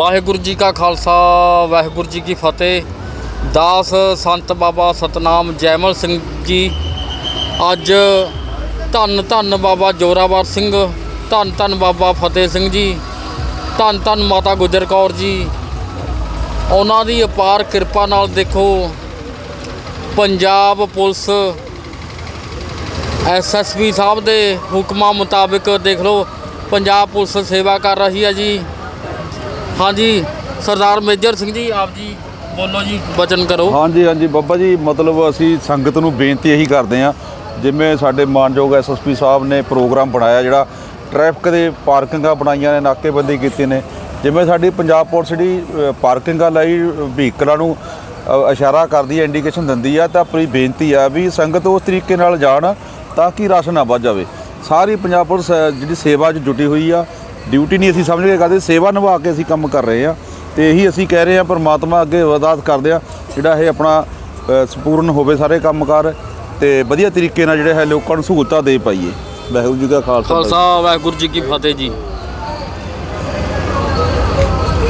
ਵਾਹਿਗੁਰੂ ਜੀ ਕਾ ਖਾਲਸਾ, ਵਾਹਿਗੁਰੂ ਜੀ ਕੀ ਫਤਿਹ। ਦਾਸ ਸੰਤ ਬਾਬਾ ਸਤਨਾਮ ਜੈਮਲ ਸਿੰਘ ਜੀ, ਅੱਜ ਧੰਨ ਧੰਨ ਬਾਬਾ ਜੋਰਾਵਰ ਸਿੰਘ, ਧੰਨ ਧੰਨ ਬਾਬਾ ਫਤਿਹ ਸਿੰਘ ਜੀ, ਧੰਨ ਧੰਨ ਮਾਤਾ ਗੁਜਰ ਕੌਰ ਜੀ। ਉਹਨਾਂ ਦੀ ਅਪਾਰ ਕਿਰਪਾ ਨਾਲ ਦੇਖੋ, ਪੰਜਾਬ ਪੁਲਿਸ ਐਸਐਸਪੀ ਸਾਹਿਬ ਦੇ ਹੁਕਮਾਂ ਮੁਤਾਬਿਕ ਦੇਖ ਲਓ, ਪੰਜਾਬ ਪੁਲਿਸ ਸੇਵਾ ਕਰ ਰਹੀ ਹੈ ਜੀ। ਹਾਂਜੀ, ਸਰਦਾਰ ਮੇਜਰ ਸਿੰਘ ਜੀ, ਆਪ ਜੀ ਬੋਲੋ ਜੀ ਬਚਨ ਕਰੋ। ਹਾਂਜੀ ਹਾਂਜੀ, ਬੱਬਾ ਜੀ, ਮਤਲਬ ਅਸੀਂ ਸੰਗਤ ਨੂੰ ਬੇਨਤੀ ਇਹੀ ਕਰਦੇ ਹਾਂ, ਜਿਵੇਂ ਸਾਡੇ ਮਾਨਯੋਗ ਐਸਐਸਪੀ ਸਾਹਿਬ ਨੇ ਪ੍ਰੋਗਰਾਮ ਬਣਾਇਆ, ਜਿਹੜਾ ਟ੍ਰੈਫਿਕ ਦੇ ਪਾਰਕਿੰਗਾਂ ਬਣਾਈਆਂ ਨੇ, ਨਾਕੇਬੰਦੀ ਕੀਤੀ ਨੇ, ਜਿਵੇਂ ਸਾਡੀ ਪੰਜਾਬ ਪੁਲਿਸ ਜਿਹੜੀ ਪਾਰਕਿੰਗਾਂ ਲਈ ਵਹੀਕਲਾਂ ਨੂੰ ਇਸ਼ਾਰਾ ਕਰਦੀ ਹੈ, ਇੰਡੀਕੇਸ਼ਨ ਦਿੰਦੀ ਆ ਤਾਂ ਆਪਣੀ ਬੇਨਤੀ ਆ ਵੀ ਸੰਗਤ ਉਸ ਤਰੀਕੇ ਨਾਲ ਜਾਣ, ਤਾਂ ਕਿ ਰਸ਼ ਨਾ ਵੱਧ ਜਾਵੇ। ਸਾਰੀ ਪੰਜਾਬ ਪੁਲਿਸ ਜਿਹੜੀ ਸੇਵਾ 'ਚ ਜੁਟੀ ਹੋਈ ਆ ਡਿਊਟੀ ਨਹੀਂ ਅਸੀਂ ਸਮਝ ਕੇ ਕਰਦੇ, ਸੇਵਾ ਨਿਭਾ ਕੇ ਅਸੀਂ ਕੰਮ ਕਰ ਰਹੇ ਆ ਤੇ ਇਹੀ ਅਸੀਂ ਕਹਿ ਰਹੇ ਆ ਪਰਮਾਤਮਾ ਅੱਗੇ ਅਰਦਾਸ ਕਰਦੇ ਆ ਜਿਹੜਾ ਇਹ ਆਪਣਾ ਸੰਪੂਰਨ ਹੋਵੇ ਸਾਰੇ ਕੰਮਕਾਰ ਤੇ ਵਧੀਆ ਤਰੀਕੇ ਨਾਲ ਜਿਹੜੇ ਹੈ ਲੋਕਾਂ ਨੂੰ ਸਹੂਲਤਾਂ ਦੇ ਪਾਈਏ। ਵਾਹਿਗੁਰੂ ਜੀ ਕਾ ਖਾਲਸਾ ਖਾਲਸਾ, ਵਾਹਿਗੁਰੂ ਜੀ ਕੀ ਫਤਿਹ ਜੀ।